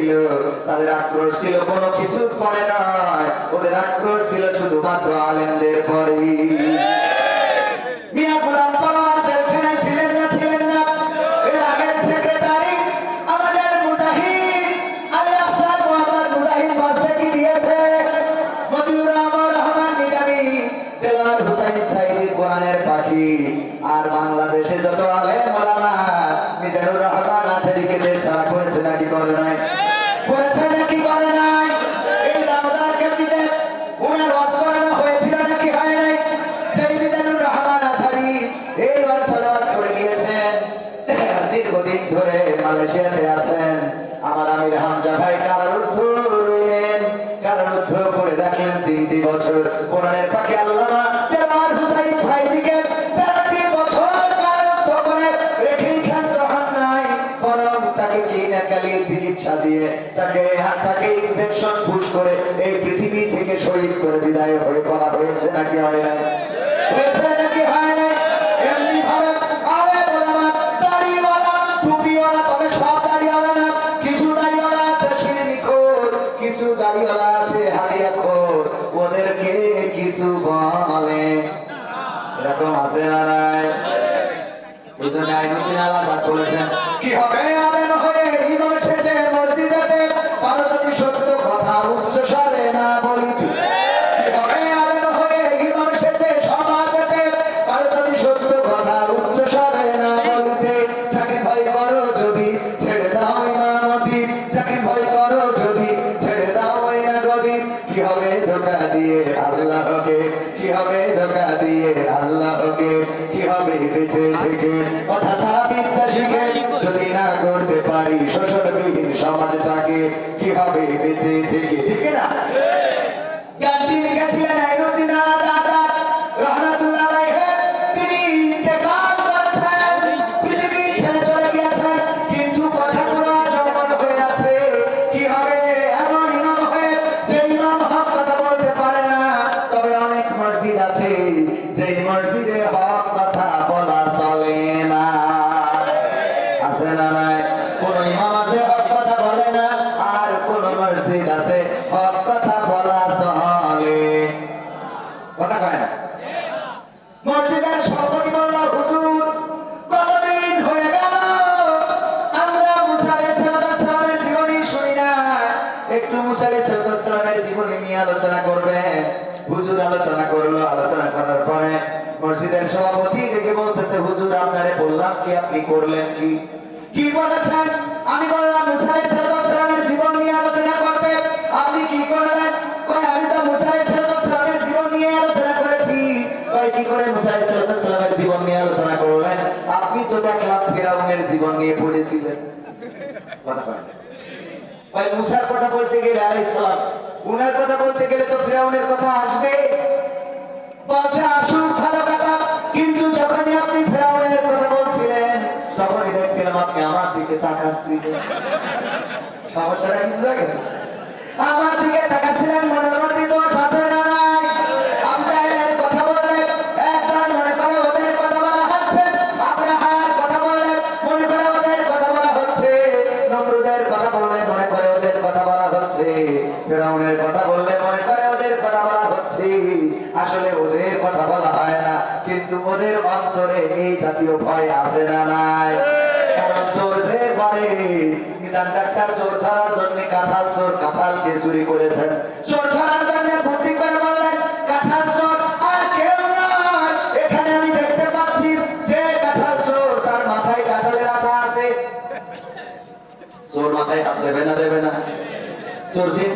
ছিল, তাদের আক্রোশ ছিল, কোনো কিছু পরে নয়। ওদের আক্রোশ ছিল শুধুমাত্র আলেমদের পরে মিয়া গোলাম পরোয়ার জেলখানায় ছিলেন না ছিলেন না। এর আগের সেক্রেটারি আমাদের মুজাহিদ, আলী আফসার মোহাম্মদ মুজাহিদ বাসে কি দিয়েছে? মতিউর রহমান রহমান নিজামী দেলোয়ার হুসাইন সাইদি কোরআনের পাখি। আর বাংলাদেশে করেছে চিকিৎসা দিয়ে তাকে তাকে ইনজেকশন পুশ করে এই পৃথিবী থেকে শহীদ করে বিদায় হয়ে করা হয়েছে নাকি হয় না, কিছু বলে। কি হবে? হবে বেঁচে থেকে আলোচনা করল, আলোচনা করার পরে মসজিদের সভাপতি ডেকে বলতেছে, হুজুর, আপনারে বললাম কি, আপনি করলেন কি? কি বলেছেন? আমি বললাম জীবন নিয়ে আপনি জীবন নিয়ে করেছি। পড়েছিলেন। কথা মুসার কথা বলতে গেলে আলাইহিস সালাম উনার কথা বলতে গেলে তো ফিরাউনের কথা আসবে। বলছে আসুক, ভালো কথা। কিন্তু যখনই আপনি ফিরাউনের কথা বলছিলেন, তখনই দেখছিলাম আপনি আমার দিকে তাকাচ্ছিলেন। সমস্যাটা কিন্তু দেখেন বললে মনে করে ওদের কথা বলা হচ্ছে। আসলে ওদের কথা বলা হয় না, কিন্তু ওদের অন্তরে এই জাতীয় ভয় আছে না নাই। কারণ ডাক্তার চোর ধরার জন্য কাঁঠাল চোর কাঁঠালকে চুরি করেছেন। চোর ধরার জন্য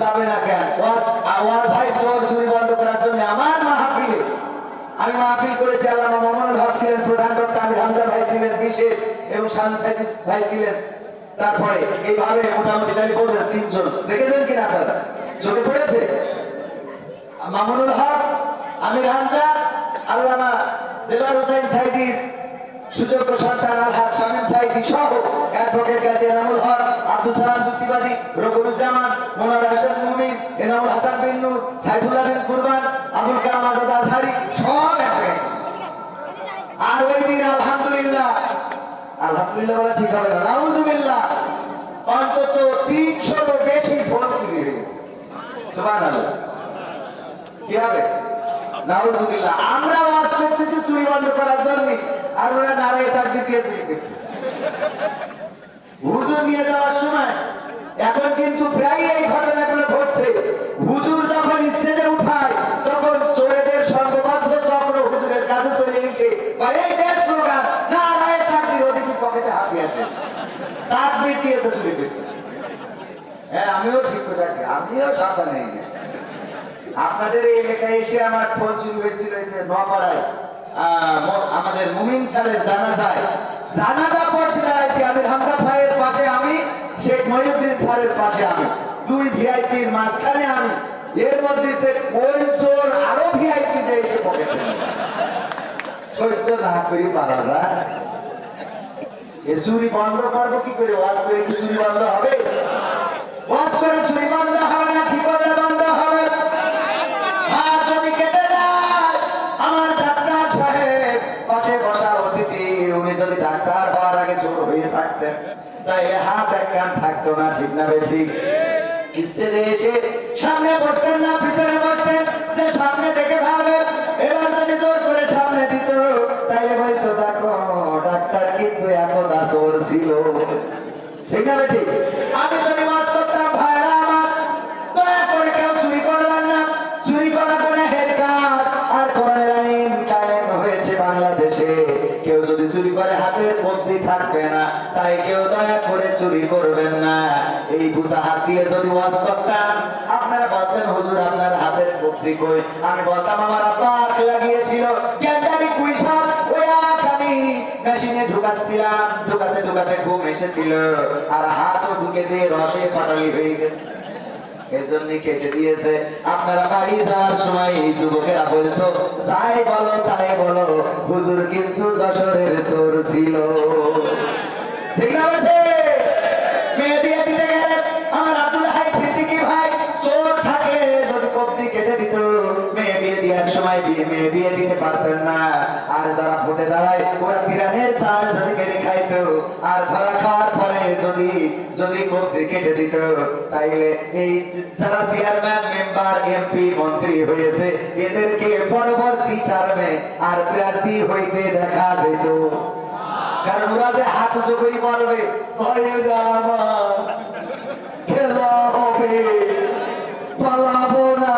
যাবে না কেন? ওয়াজ হয় চোর চুরি বন্ধ করার জন্য। আমার মাহফিলে আমি মাহফিল করেছি আল্লামা মোহাম্মদ হক ছিলেন, প্রধান বক্তা আমির হামজা ভাই ছিলেন, বিশেষ, এবং সাজিদ ভাই ছিলেন। তারপরে এইভাবে মোটামুটি তাহলে বলছেন তিনজন। দেখেছেন কিনা আপনারা? চোখে পড়েছে? মামুনুল হক, আমির হামজা, আল্লামা দেলার হোসেন সাইদির সুযোগ্য সন্তান আলহাজ শামীম সাইদি সহ অ্যাডভোকেট গাজী এনামুল হক আব্দুল সালাম যুক্তিবাদী রকুলুজ্জামান মোনার হাসান মুমিন, এনামুল হাসান বিন নূর, সাইফুল্লাহ বিন কুরবান, আবুল কালাম আজাদ আজহারি, সব জায়গায়। আর ওই দিন আলহামদুলিল্লাহ আলহামদুলিল্লাহ বলা ঠিক হবে না, নাউজুবিল্লাহ, অন্তত তিনশো বেশি ফোন চুরি হয়ে গেছে। সুবহানাল্লাহ। কি হবে? নাউজুবিল্লাহ। আমরা ওয়াজ করতেছি, চুরি বন্ধ করার জন্য আর ওরা দাঁড়িয়ে তাকবি দিয়ে চুরি করতে হুজুর নিয়ে যাওয়ার সময় এখন কিন্তু প্রায় এই ঘটনাগুলো ঘটছে। হুজুর যখন স্টেজে উঠায়, তখন চোরেদের সর্ববাধ্য চক্র হুজুরের কাছে চলে এসে হ্যাঁ আমিও ঠিক আপনাদের এই এলাকায় এসে আমার ফোন চুরি হয়েছিল যে নোয়াপাড়ায় আমাদের মুমিন স্যারের জানাজায়। জানাজা পড়তে দাঁড়াইছি আমি হামজা ভাইয়ের পাশে আমি শেখ মহিউদ্দিন স্যারের পাশে আমি দুই ভিআইপির মাঝখানে আমি মধ্যে কোন চোর আরও ভিআইপি যে এসে পকেটে সহ্য না করি পারা যায়। এ চুরি বন্ধ করব, কি করে? ওয়াজ করে কি চুরি বন্ধ হবে? ওয়াজ করে চুরি বন্ধ হবে না, কি করলে বন্ধ হবে? হাত যদি কেটে যায়, আমার ডাক্তার সাহেব পাশে বসা অতিথি, উনি যদি ডাক্তার হওয়ার আগে ছোট হয়ে থাকতেন, তাইলে হাত এক কান থাকতো না, ঠিক না বে ঠিক? স্টেজে এসে সামনে বসতেন না, পিছনে বসতেন, যে সামনে দেখে ভাবে, এবার জোর করে সামনে দিত। তাইলে হয়তো দেখো, ডাক্তার কিন্তু এত দাসর ছিল। ঠিক না ঠিক যদি ওয়াজ করতাম, আপনারা বলতেন, হুজুর, আপনার হাতের কবজি কই? আমি বলতাম, আমার লাগিয়েছিল গ্যান্ডারি ওই আখ আমি মেশিনে ঢুকাচ্ছিলাম, ঢুকাতে ঢুকাতে ঘুম এসেছিল, আর হাতও ঢুকেছে রসে পাটালি হয়ে গেছে। কেটে দিয়েছে। আপনারা বাড়ি যাওয়ার সময় এই যুবকেরা বলতো, যাই বলো, তাই বলো, হুজুর কিন্তু যশোরের চোর ছিল। ঠিক না কেটে দিত। মেয়ে বিয়ে দেওয়ার সময় বিয়ে মেয়ে বিয়ে দিতে পারতেন না। আর যারা ফুটে দাঁড়ায়, ওরা তিরানের চাল যদি মেরে খাইত। আর ধরা খাওয়ার পরে যদি যদি কবজি কেটে দিত, তাইলে এই যারা চেয়ারম্যান মেম্বার এমপি মন্ত্রী হয়েছে, এদেরকে পরবর্তী টার্মে আর প্রার্থী হইতে দেখা যেত। কারণ ওরা যে হাত উঁচু করে বলবে রামা খেলা হবে, পালাবো না।